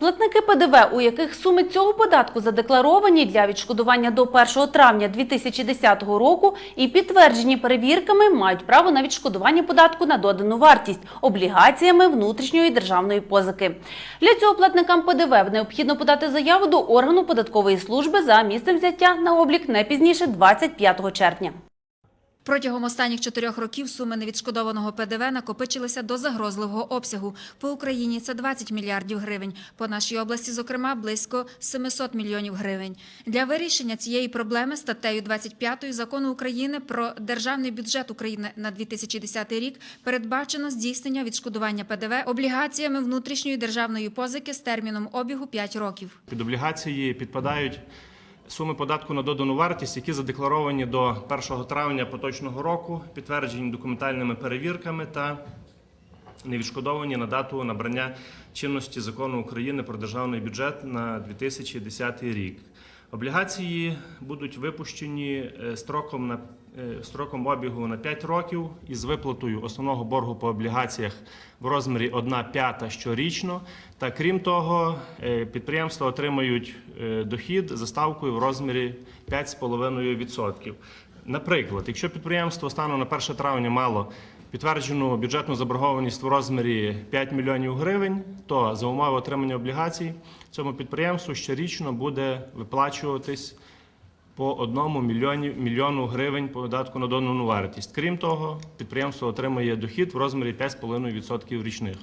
Платники ПДВ, у яких суми цього податку задекларовані для відшкодування до 1 травня 2010 року і підтверджені перевірками, мають право на відшкодування податку на додану вартість облігаціями внутрішньої державної позики. Для цього платникам ПДВ необхідно подати заяву до органу податкової служби за місцем взяття на облік не пізніше 25 червня. Протягом останніх чотирьох років суми невідшкодованого ПДВ накопичилися до загрозливого обсягу. По Україні це 20 мільярдів гривень. По нашій області, зокрема, близько 700 мільйонів гривень. Для вирішення цієї проблеми статтею 25 закону України про державний бюджет України на 2010 рік передбачено здійснення відшкодування ПДВ облігаціями внутрішньої державної позики з терміном обігу 5 років. Під облігації підпадають суми податку на додану вартість, які задекларовані до 1 травня поточного року, підтверджені документальними перевірками та не відшкодовані на дату набрання чинності закону України про державний бюджет на 2010 рік. Облігації будуть випущені е, строком на е, строком обігу на 5 років із виплатою основного боргу по облігаціях в розмірі 1 п'ята щорічно. Та крім того, е, підприємства отримають дохід за ставкою в розмірі 5,5%. Наприклад, якщо підприємство станом на 1 травня мало підтверджену бюджетну заборгованість в розмірі 5 мільйонів гривень, то за умови отримання облігацій цьому підприємству щорічно буде виплачуватись по 1 мільйоні, мільйону гривень податку на додану вартість. Крім того, підприємство отримує дохід в розмірі 5,5% річних.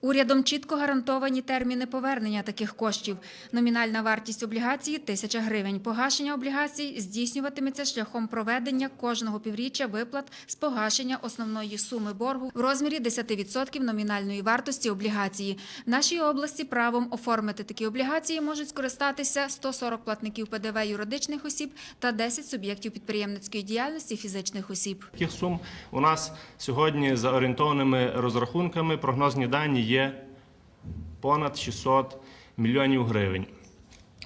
Урядом чітко гарантовані терміни повернення таких коштів. Номінальна вартість облігації – тисяча гривень. Погашення облігацій здійснюватиметься шляхом проведення кожного півріччя виплат з погашення основної суми боргу в розмірі 10% номінальної вартості облігації. В нашій області правом оформити такі облігації можуть скористатися 140 платників ПДВ юридичних осіб та 10 суб'єктів підприємницької діяльності фізичних осіб. Таких сум у нас сьогодні за орієнтовними розрахунками прогнозні дані є понад 600 мільйонів гривень.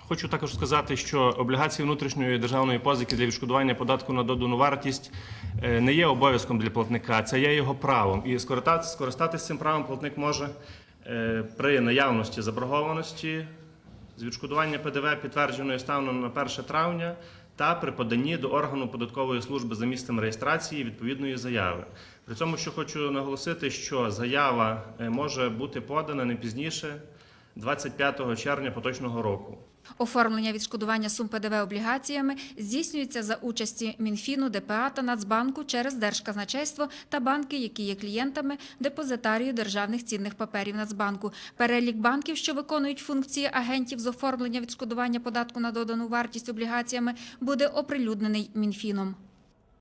Хочу також сказати, що облігації внутрішньої державної позики для відшкодування податку на додану вартість е, не є обов'язком для платника, це є його правом. І скористатися цим правом платник може е, при наявності заборгованості з відшкодування ПДВ підтвердженої станом на 1 травня та при поданні до органу податкової служби за місцем реєстрації відповідної заяви. При цьому, що хочу наголосити, що заява е, може бути подана не пізніше 25 червня поточного року. Оформлення відшкодування сум ПДВ облігаціями здійснюється за участі Мінфіну, ДПА та Нацбанку через Держказначейство та банки, які є клієнтами депозитарію державних цінних паперів Нацбанку. Перелік банків, що виконують функції агентів з оформлення відшкодування податку на додану вартість облігаціями, буде оприлюднений Мінфіном.